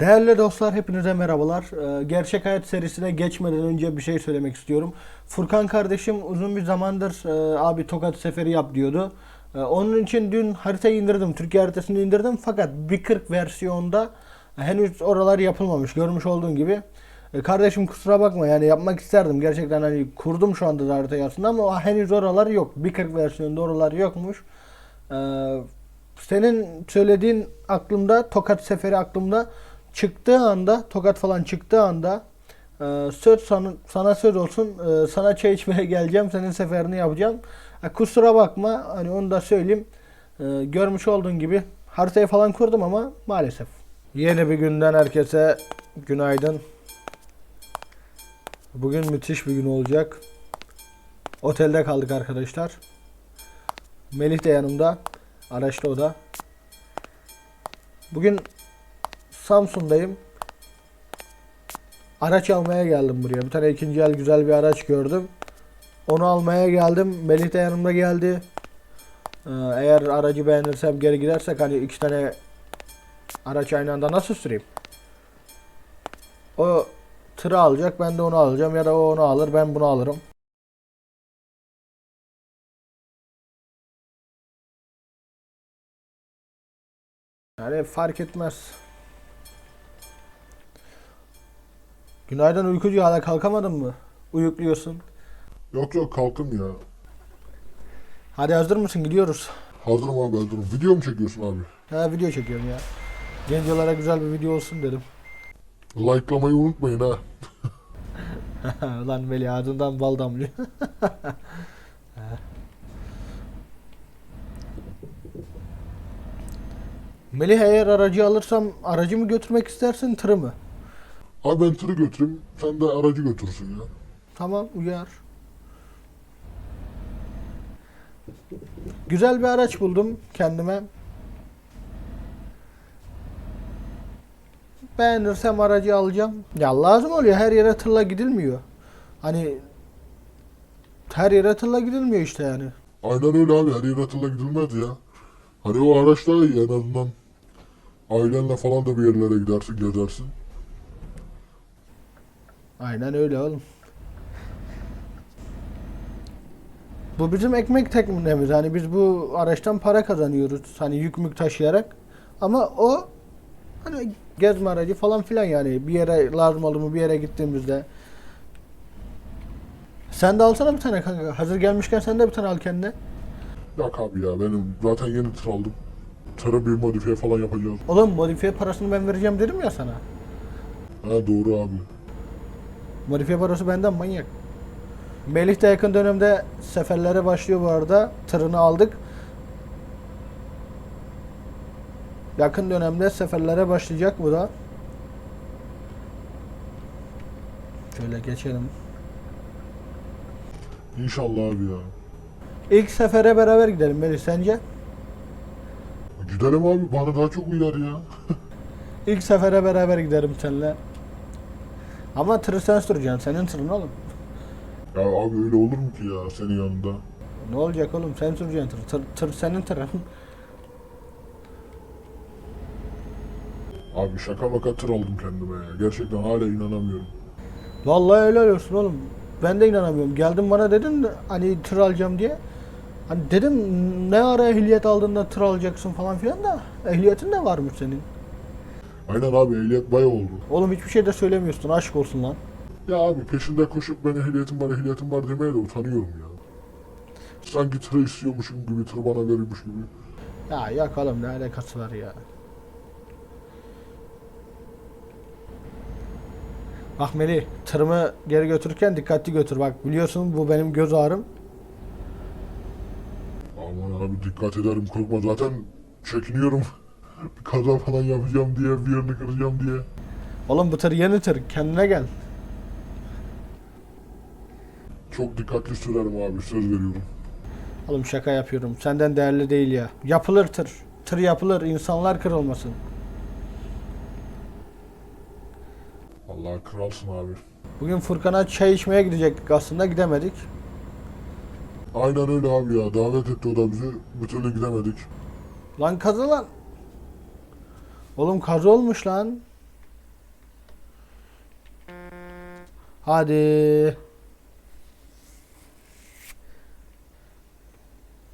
Değerli dostlar hepinize merhabalar. Ee, Gerçek Hayat serisine geçmeden önce bir şey söylemek istiyorum. Furkan kardeşim uzun bir zamandır e, abi Tokat seferi yap diyordu. E, Onun için dün haritayı indirdim. Türkiye haritasını indirdim fakat 1.40 versiyonda henüz oralar yapılmamış. Görmüş olduğun gibi. E, Kardeşim kusura bakma yani yapmak isterdim. Gerçekten hani kurdum şu anda da haritayı aslında ama henüz oralar yok. 1.40 versiyonda oralar yokmuş. Ee, senin söylediğin aklımda, Tokat seferi aklımda çıktığı anda, Tokat falan çıktığı anda e, söz sana, sana söz olsun. e, sana çay içmeye geleceğim, senin seferini yapacağım. Ha, kusura bakma, hani onu da söyleyeyim. E, görmüş olduğun gibi haritayı falan kurdum ama maalesef. Yeni bir günden herkese günaydın. Bugün müthiş bir gün olacak. Otelde kaldık arkadaşlar. Melih de yanımda. Araçta o da. Bugün Samsun'dayım. Araç almaya geldim buraya. Bir tane ikinci el güzel bir araç gördüm. Onu almaya geldim. Melih de yanımda geldi. Ee, eğer aracı beğenirsem geri gidersek hani iki tane araç aynı anda nasıl süreyim? O tırı alacak ben de onu alacağım ya da o onu alır ben bunu alırım. Yani fark etmez. Günaydın uykucu hala kalkamadın mı? Uyukluyorsun. Yok yok kalktım ya. Hadi hazır mısın? Gidiyoruz. Hazırım abi hazırım. Video mu çekiyorsun abi? Ha video çekiyorum ya. Gencolara güzel bir video olsun dedim. Like'lamayı unutmayın ha. Lan Melih ağzından bal damlıyor. Melih eğer aracı alırsam aracı mı götürmek istersin tırı mı? Abi ben tırı götüreyim. Sen de aracı götürsün ya. Tamam uyar. Güzel bir araç buldum kendime. Beğenirsem aracı alacağım. Ya lazım oluyor her yere tırla gidilmiyor. Hani her yere tırla gidilmiyor işte yani. Aynen öyle abi. Her yere atıyla gidilmez ya. Hani o araç daha iyi en azından. Ailenle falan da bir yerlere gidersin, gezersin. Aynen öyle oğlum. Bu bizim ekmek teknemiz. Hani biz bu araçtan para kazanıyoruz. Hani yük mük taşıyarak. Ama o hani gezme aracı falan filan yani. Bir yere lazım oldu mu bir yere gittiğimizde. Sen de alsana bir tane kanka. Hazır gelmişken sen de bir tane al kendine. Yok abi ya benim zaten yeni tır aldım. Tırı bir modifiye falan yapacağız. Oğlum modifiye parasını ben vereceğim dedim ya sana. Ha doğru abi. Modifiye parası benden manyak. Melih de yakın dönemde seferlere başlıyor bu arada. Tırını aldık. Yakın dönemde seferlere başlayacak bu da. Şöyle geçelim. İnşallah abi ya. İlk sefere beraber gidelim Melih sence? Gidelim abi bana daha çok uyar ya. İlk sefere beraber giderim seninle. Ama tırı sen süreceksin. Senin tırın oğlum. Ya abi öyle olur mu ki ya senin yanında? Ne olacak oğlum? Sen süreceksin tır. Tır, tır senin tırın. Abi şaka maka tır aldım kendime ya. Gerçekten hala inanamıyorum. Vallahi helal olsun oğlum. Ben de inanamıyorum. Geldin bana dedin de hani tır alacağım diye. Hani dedim ne ara ehliyet aldığında tır alacaksın falan filan da ehliyetin de varmış senin. Aynen abi ehliyet bayağı oldu. Oğlum hiçbir şey de söylemiyorsun aşk olsun lan. Ya abi peşinde koşup ben ehliyetim var ehliyetim var demeye de utanıyorum ya. Sanki tır istiyormuşum gibi tır bana verilmiş gibi. Ya yok oğlum ne alakası var ya. Bak Melih tırımı geri götürürken dikkatli götür bak biliyorsun bu benim göz ağrım. Aman abi dikkat ederim korkma zaten çekiniyorum. Bir kaza falan yapacağım diye bir yerini kıracağım diye. Oğlum bu tır yeni tır kendine gel. Çok dikkatli sürerim abi söz veriyorum. Oğlum şaka yapıyorum. Senden değerli değil ya. Yapılır tır. Tır yapılır. insanlar kırılmasın. Allah kralsın abi. Bugün Furkan'a çay içmeye gidecektik aslında gidemedik. Aynen öyle abi ya davet etti o da bizi bir türlü gidemedik. Lan kazı lan. Oğlum kaza olmuş lan. Hadi.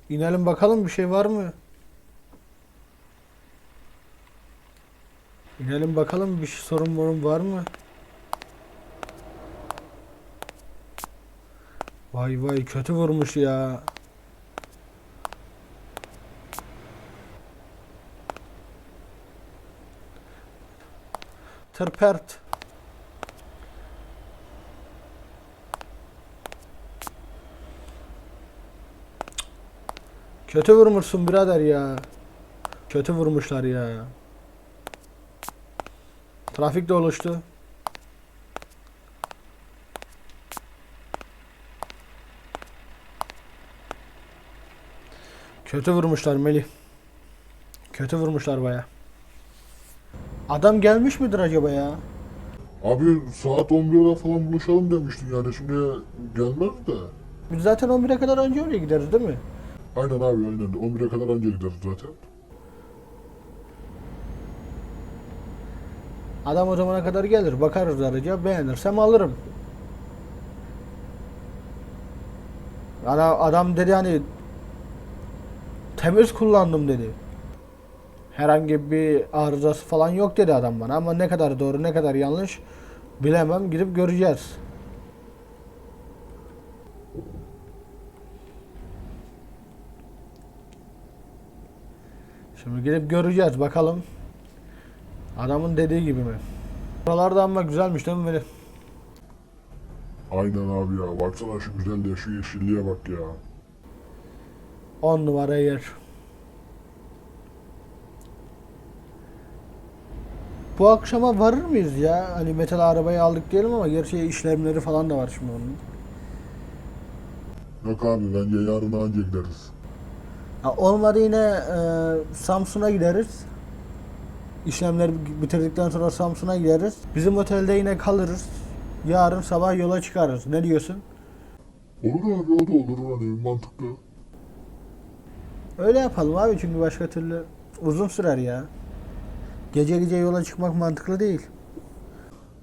İnelim bakalım bir şey var mı? İnelim bakalım bir şey, sorun morun var mı? Vay vay kötü vurmuş ya. Tırpert. Kötü vurmuşsun birader ya. Kötü vurmuşlar ya. Trafik de oluştu. Kötü vurmuşlar Melih. Kötü vurmuşlar baya. Adam gelmiş midir acaba ya? Abi saat 11'de falan buluşalım demiştin yani şimdi gelmez de. Biz zaten 11'e kadar önce oraya gideriz değil mi? Aynen abi aynen 11'e kadar önce gideriz zaten. Adam o zamana kadar gelir. Bakarız araca. Beğenirsem alırım. Ana adam dedi hani temiz kullandım dedi. Herhangi bir arızası falan yok dedi adam bana ama ne kadar doğru ne kadar yanlış bilemem gidip göreceğiz. Şimdi gidip göreceğiz bakalım. Adamın dediği gibi mi? Buralarda ama güzelmiş değil mi böyle? Aynen abi ya baksana şu güzelliğe şu yeşilliğe bak ya. 10 numara yer. Bu akşama varır mıyız ya? Hani metal arabayı aldık diyelim ama gerçi işlemleri falan da var şimdi onun. Yok abi bence yarın anca gideriz. Ha, olmadı yine e, Samsun'a gideriz. İşlemleri bitirdikten sonra Samsun'a gideriz. Bizim otelde yine kalırız. Yarın sabah yola çıkarız. Ne diyorsun? Olur abi o da olur hani mantıklı. Öyle yapalım abi çünkü başka türlü uzun sürer ya. Gece gece yola çıkmak mantıklı değil.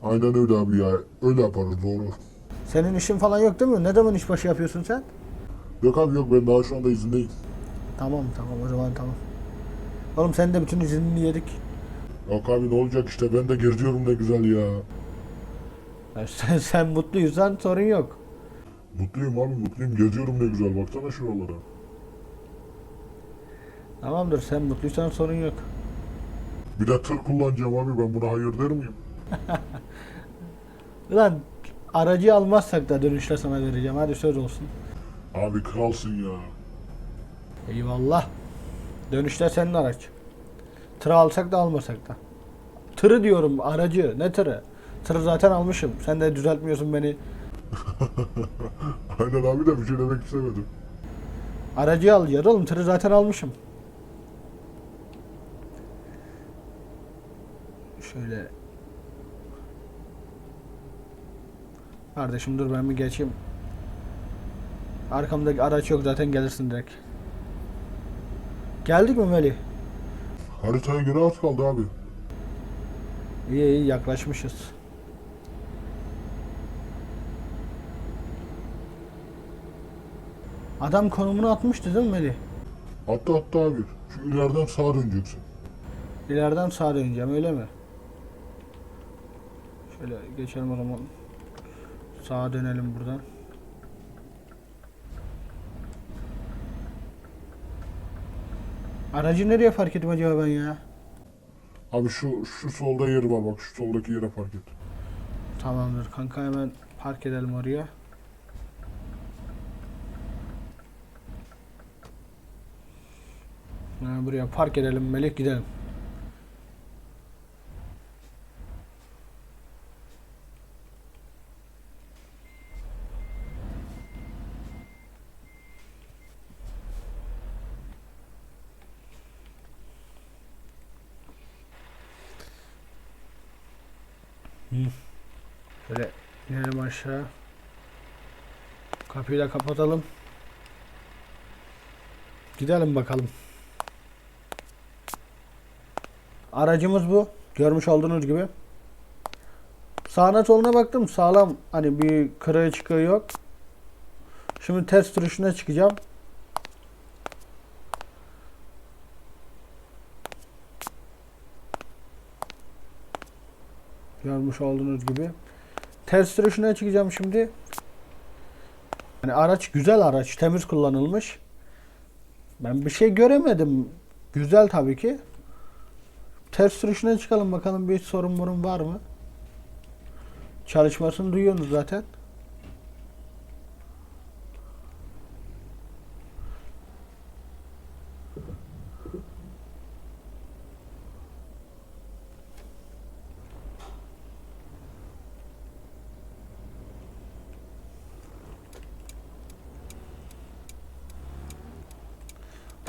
Aynen öyle abi ya öyle yaparız doğru. Senin işin falan yok değil mi? Ne zaman işbaşı yapıyorsun sen? Yok abi yok ben daha şu anda izindeyim. Tamam tamam o zaman tamam. Oğlum sen de bütün izinini yedik. Yok abi ne olacak işte ben de geziyorum ne güzel ya. Ya sen, sen mutluysan sorun yok. Mutluyum abi mutluyum geziyorum ne güzel baksana şuralara. Tamamdır sen mutluysan sorun yok. Bir de tır kullanacağım abi ben buna hayır der miyim? Ulan aracı almazsak da dönüşte sana vereceğim. Hadi söz olsun. Abi kralsın ya. Eyvallah. Dönüşte senin araç. Tır alsak da almasak da. Tırı diyorum aracı. Ne tırı? Tırı zaten almışım. Sen de düzeltmiyorsun beni. Aynen abi de bir şey demek istemedim. Aracı alacağız oğlum. Tırı zaten almışım. Şöyle. Kardeşim dur ben bir geçeyim. Arkamdaki araç yok zaten gelirsin direkt. Geldik mi Melih? Haritaya göre az kaldı abi. İyi iyi yaklaşmışız. Adam konumunu atmıştı değil mi Melih? Hatta hatta abi şu ileriden sağa döneceksin. İleriden sağa döneceğim öyle mi? Şöyle geçelim o zaman. Sağa dönelim buradan. Aracı nereye park edeyim acaba ben ya? Abi şu şu solda yeri var bak şu soldaki yere fark et. Tamamdır kanka hemen park edelim oraya. Ha, buraya park edelim Melek gidelim. Şöyle inelim aşağı. Kapıyı da kapatalım. Gidelim bakalım. Aracımız bu. Görmüş olduğunuz gibi. Sağına soluna baktım sağlam hani bir kırığı çıkığı yok. Şimdi test sürüşüne çıkacağım. Görmüş olduğunuz gibi. Test sürüşüne çıkacağım şimdi. Yani araç güzel araç, temiz kullanılmış. Ben bir şey göremedim. Güzel tabii ki. Test sürüşüne çıkalım bakalım bir sorun morun var mı? Çalışmasını duyuyorsunuz zaten.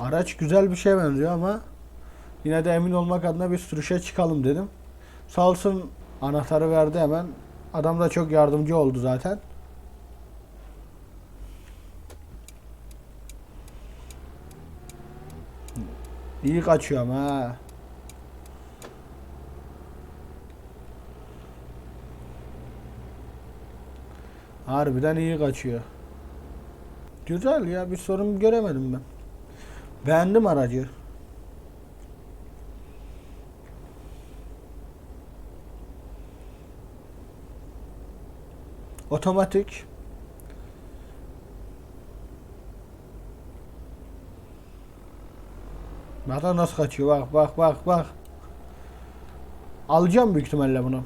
Araç güzel bir şeye benziyor ama yine de emin olmak adına bir sürüşe çıkalım dedim. Sağ olsun anahtarı verdi hemen. Adam da çok yardımcı oldu zaten. İyi kaçıyor ama ha. Harbiden iyi kaçıyor. Güzel ya bir sorun göremedim ben. Beğendim aracı. Otomatik. Da nasıl kaçıyor bak bak bak bak. Alacağım büyük ihtimalle bunu.